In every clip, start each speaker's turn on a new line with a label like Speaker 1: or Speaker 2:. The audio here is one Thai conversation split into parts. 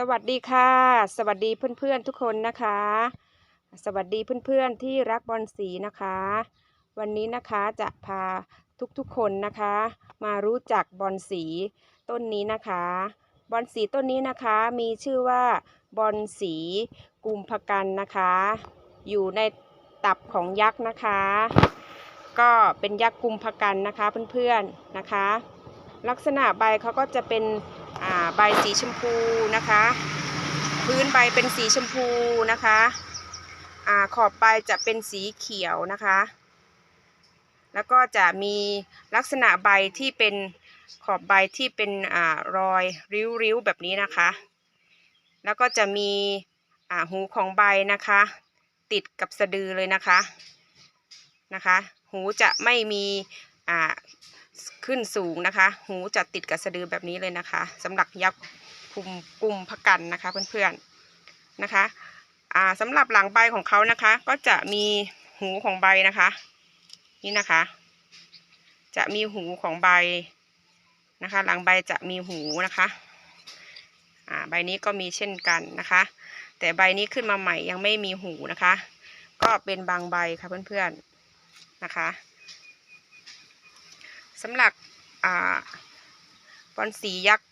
Speaker 1: สวัสดีค่ะ สวัสดีเพื่อนๆทุกคนนะคะ สวัสดีเพื่อนๆที่รักบอลสีนะคะ วันนี้นะคะจะพาทุกๆคนนะคะ มารู้จักบอลสีต้นนี้นะคะ บอลสีต้นนี้นะคะมีชื่อว่าบอลสีกุมภกันนะคะ อยู่ในตับของยักษ์นะคะ ก็เป็นยักษ์กุมภกันนะคะเพื่อนๆนะคะ ลักษณะใบเขาก็จะเป็น ใบสีชมพูนะคะ พื้นใบเป็นสีชมพูนะคะอ่าขอบใบจะเป็นสีเขียวนะคะ แล้วก็จะมีลักษณะใบที่เป็นขอบใบที่เป็นอ่ารอยริ้วๆแบบนี้นะคะ แล้วก็จะมีอ่าหูของใบนะคะ ติดกับสะดือเลยนะคะนะคะ หูจะไม่มีอ่า ขึ้นสูงนะคะ หูจะติดกับสะดือแบบนี้เลยนะคะสำหรับยักษ์กุมกุมพกันนะคะเพื่อนๆนะคะอ่าสำหรับหลังใบของเขานะคะ ก็จะมีหูของใบนะคะ นี่นะคะ จะมีหูของใบนะคะ หลังใบจะมีหูนะคะอ่าใบนี้ก็มีเช่นกันนะคะ แต่ใบนี้ขึ้นมาใหม่ยังไม่มีหูนะคะ ก็เป็นบางใบค่ะเพื่อนๆนะคะ สำหรับบอลสียักษ์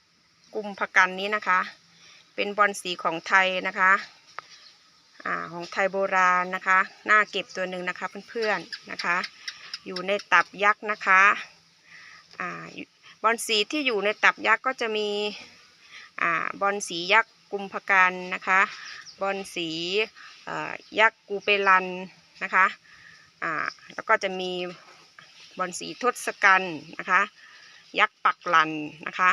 Speaker 1: กุมภกันนี้นะคะ เป็นบอลสีของไทยนะคะอของไทยโบราณนะคะน่าเก็บตัวหนึ่งนะคะเพื่อนๆนะคะ อยู่ในตับยักษ์นะคะอบอลสีที่อยู่ในตับยักษ์ก็จะมีอบอลสียักษ์กุมภกันนะคะบอลสียักษ์กูเปรันนะคะแล้วก็จะมี บอลสีทศกัณฐ์นะคะ ยักษ์ปักลันนะคะ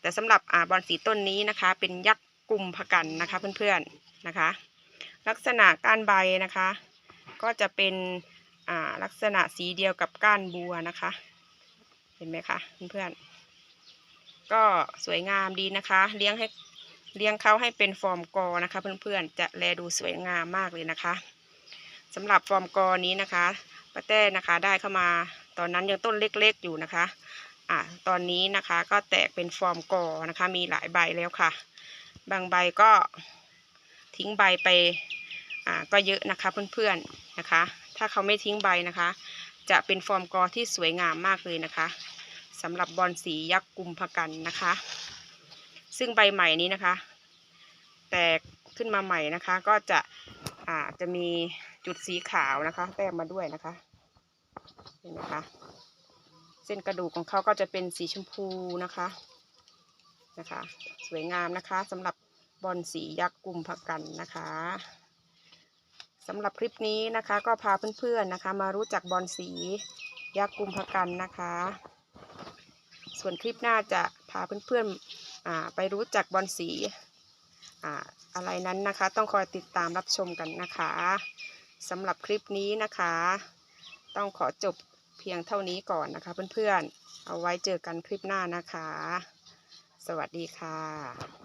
Speaker 1: แต่สำหรับอ่าบอลสีต้นนี้นะคะ เป็นยักษ์กุมภกันนะคะเพื่อนๆนะคะ ลักษณะก้านใบนะคะ ก็จะเป็นอ่าลักษณะสีเดียวกับก้านบัวนะคะ เห็นไหมคะเพื่อนๆก็สวยงามดีนะคะ เลี้ยงให้เลี้ยงเขาให้เป็นฟอร์มกอนะคะ เพื่อนๆจะแลดูสวยงามมากเลยนะคะสำหรับฟอร์มกอนี้นะคะ ป้าแต้นะคะได้เข้ามา ตอนนั้นยังต้นเล็กๆอยู่นะคะอ่าตอนนี้นะคะก็แตกเป็นฟอร์มกอนะคะ มีหลายใบแล้วค่ะ บางใบก็ทิ้งใบไปอ่าก็เยอะนะคะเพื่อนๆนะคะ ถ้าเขาไม่ทิ้งใบนะคะ จะเป็นฟอร์มกอที่สวยงามมากเลยนะคะสำหรับบอลสียักษ์กุมภกันนะคะ ซึ่งใบใหม่นี้นะคะ แตกขึ้นมาใหม่นะคะ ก็จะ อ่าจะมีจุดสีขาวนะคะแต้มมาด้วยนะคะเห็นไหมคะเส้นกระดูกของเขาก็จะเป็นสีชมพูนะคะนะคะ สวยงามนะคะสำหรับบอลสียักษ์กลุ่มผักกันนะคะสำหรับคลิปนี้นะคะก็พาเพื่อนๆนะคะ มารู้จักบอลสียักษ์กลุ่มผักกันนะคะ ส่วนคลิปหน้าจะพาเพื่อนๆอ่าไปรู้จักบอลสี อะไรนั้นนะคะ ต้องคอยติดตามรับชมกันนะคะสำหรับคลิปนี้นะคะ ต้องขอจบเพียงเท่านี้ก่อนนะคะเพื่อนๆ เอาไว้เจอกันคลิปหน้านะคะ สวัสดีค่ะ